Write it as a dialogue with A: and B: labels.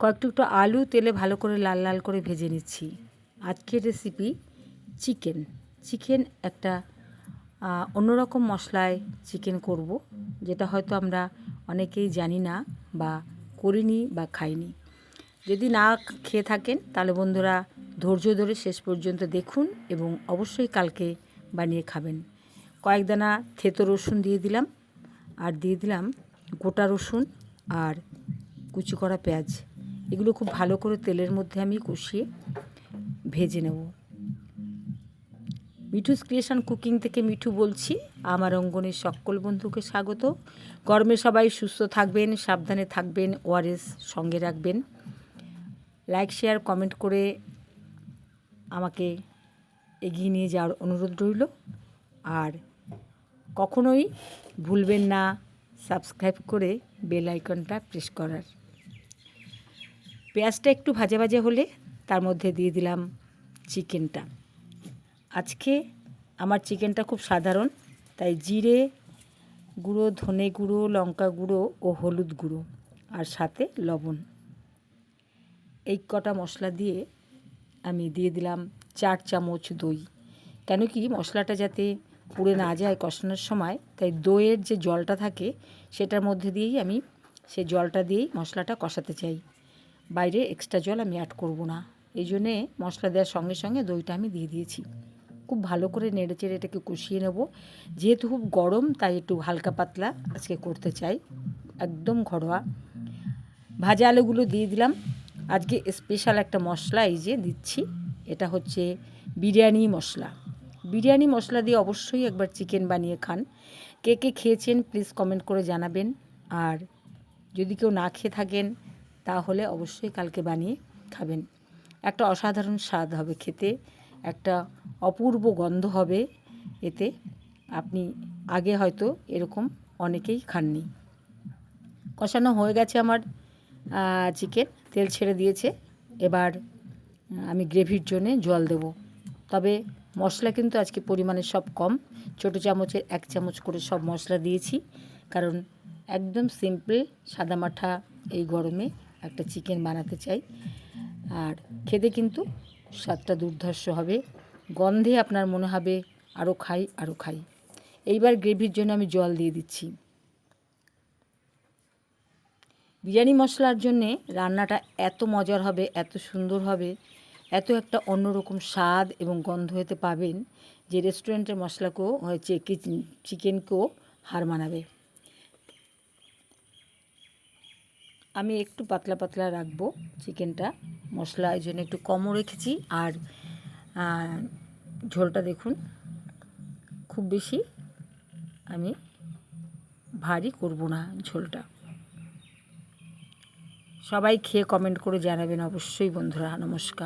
A: কয়েকটু একটু আলু তেলে ভালো করে লাল লাল করে ভেজে নিচ্ছি। আজকের রেসিপি চিকেন চিকেন একটা অন্যরকম মশলায় চিকেন করব, যেটা হয়তো আমরা অনেকেই জানি না বা করিনি বা খাইনি। যদি না খেয়ে থাকেন, তাহলে বন্ধুরা ধৈর্য ধরে শেষ পর্যন্ত দেখুন এবং অবশ্যই কালকে বানিয়ে খাবেন। কয়েক দানা থেতো রসুন দিয়ে দিলাম, আর দিয়ে দিলাম গোটা রসুন আর কুচি করা পেঁয়াজ। এগুলো খুব ভালো করে তেলের মধ্যে আমি কষিয়ে ভেজে নেব। মিঠুস ক্রিয়েশন কুকিং থেকে মিঠু বলছি। আমার অঙ্গনের সকল বন্ধুকে স্বাগত। গরমে সবাই সুস্থ থাকবেন, সাবধানে থাকবেন ওআরএস সঙ্গে রাখবেন। লাইক, শেয়ার, কমেন্ট করে আমাকে এগিয়ে নিয়ে যাওয়ার অনুরোধ রইল। আর কখনোই ভুলবেন না, সাবস্ক্রাইব করে বেল আইকনটা প্রেস করার। পেঁয়াজটা একটু ভাজা ভাজা হলে তার মধ্যে দিয়ে দিলাম চিকেনটা। আজকে আমার চিকেনটা খুব সাধারণ, তাই জিরে গুঁড়ো, ধনে গুঁড়ো, লঙ্কা গুঁড়ো ও হলুদ গুঁড়ো আর সাথে লবণ। এই কটা মশলা দিয়ে আমি দিয়ে দিলাম চার চামচ দই। কেন কি মশলাটা যাতে পুড়ে না যায় কষানোর সময়, তাই দইয়ের যে জলটা থাকে সেটার মধ্যে দিয়েই আমি সে জলটা দিয়েই মশলাটা কষাতে চাই। বাইরে এক্সট্রা জল আমি অ্যাড করব না। এই জন্যে মশলা দেওয়ার সঙ্গে সঙ্গে দইটা আমি দিয়ে দিয়েছি। খুব ভালো করে নেড়ে চেড়ে এটাকে কষিয়ে নেব। যেহেতু খুব গরম, তাই একটু হালকা পাতলা আজকে করতে চাই। একদম ঘরোয়া। ভাজা আলুগুলো দিয়ে দিলাম। আজকে স্পেশাল একটা মশলা এই যে দিচ্ছি। এটা হচ্ছে বিরিয়ানি মশলা। বিরিয়ানি মশলা দিয়ে অবশ্যই একবার চিকেন বানিয়ে খান। কে কে খেয়েছেন প্লিজ কমেন্ট করে জানাবেন। আর যদি কেউ না খেয়ে থাকেন তাহলে অবশ্যই কালকে বানিয়ে খাবেন। একটা অসাধারণ স্বাদ হবে খেতে, একটা অপূর্ব গন্ধ হবে এতে। আপনি আগে হয়তো এরকম অনেকেই খাননি। কষানো হয়ে গেছে আমার চিকেন তেল ছেড়ে দিয়েছে। এবার আমি গ্রেভির জন্যে জল দেব। তবে মশলা কিন্তু আজকে পরিমাণে সব কম। ছোটো চামচের এক চামচ করে সব মশলা দিয়েছি। কারণ একদম সিম্পল সাদামাঠা এই গরমে একটা চিকেন বানাতে চাই। আর খেতে কিন্তু স্বাদটা দুর্ধর্ষ হবে। গন্ধে আপনার মনে হবে আরও খাই আরও খাই। এইবার গ্রেভির জন্য আমি জল দিয়ে দিচ্ছি। বিরিয়ানি মশলার জন্যে রান্নাটা এত মজার হবে, এত সুন্দর হবে, এত একটা অন্যরকম স্বাদ এবং গন্ধ হতে পাবেন যে রেস্টুরেন্টের মশলাকেও হয়েছে চিকেনকেও হার মানাবে। আমি একটু পাতলা পাতলা রাখব চিকেনটা। মশলা এই জন্য একটু কমও রেখেছি। আর ঝোলটা দেখুন, খুব বেশি আমি ভারী করব না ঝোলটা। সবাই খেয়ে কমেন্ট করে জানাবেন অবশ্যই বন্ধুরা, নমস্কার।